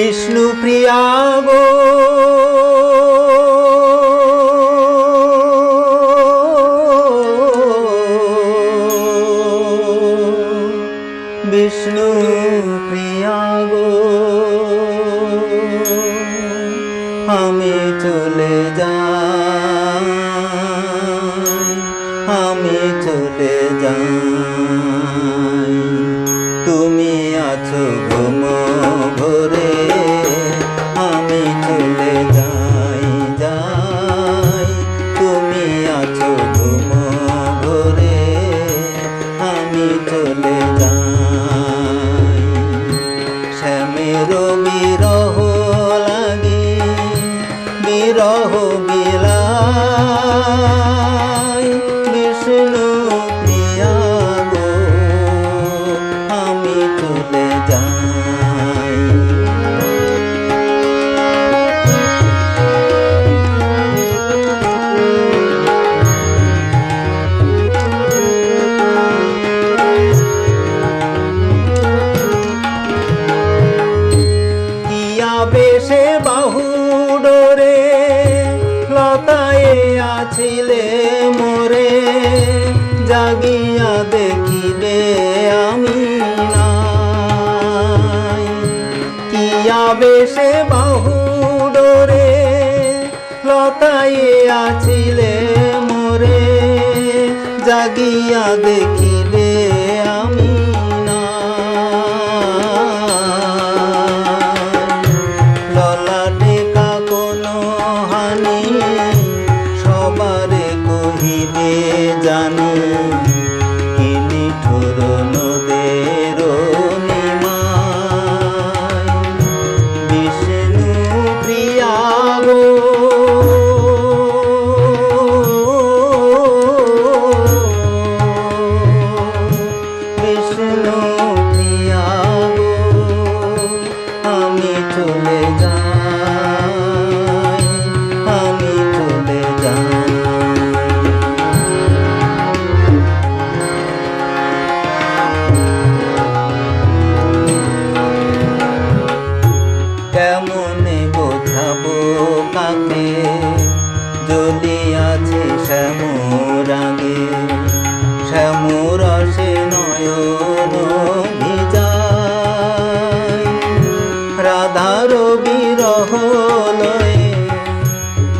বিষ্ণু প্রিয়া গো। বিষ্ণু প্রিয়া গো। আমি চলে যাই আমি চলে যাই। আছো ঘুম ভরে। বেশে বাহু ডোরে লতায়ে আছিলে মোরে, জাগিয়া দেখিলে আমি নাই। কিয়া বেশে বাহু ডোরে লতায়ে আছিলে মোরে, জাগিয়া দেখিলে কহিবে জানি আছে শ্যামরাগে শ্যামরসে নয়ন ভিজায় রাধার বিরহ লয়ে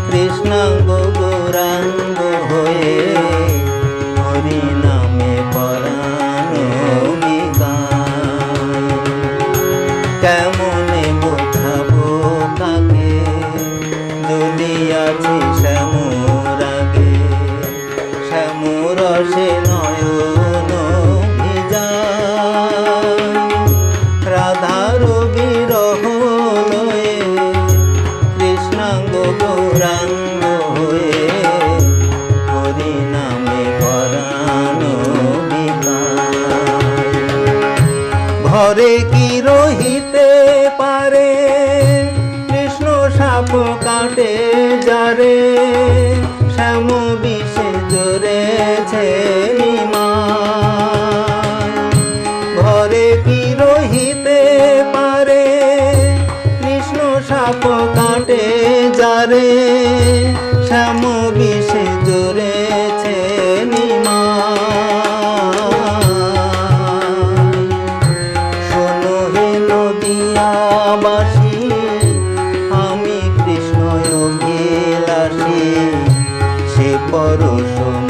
কৃষ্ণাঙ্গ গৌরাঙ্গ হয়ে শ্যামরসে নয়ন ভিজায় রাধার বিরহ লয়ে কৃষ্ণাঙ্গ গৌরাঙ্গ হয়ে হরি নামে পরাণ ঘরে কি রহিতে পারে, কৃষ্ণ সাপ কাটে যারে শ্যাম অভিলাষী সে পর শোনি কথা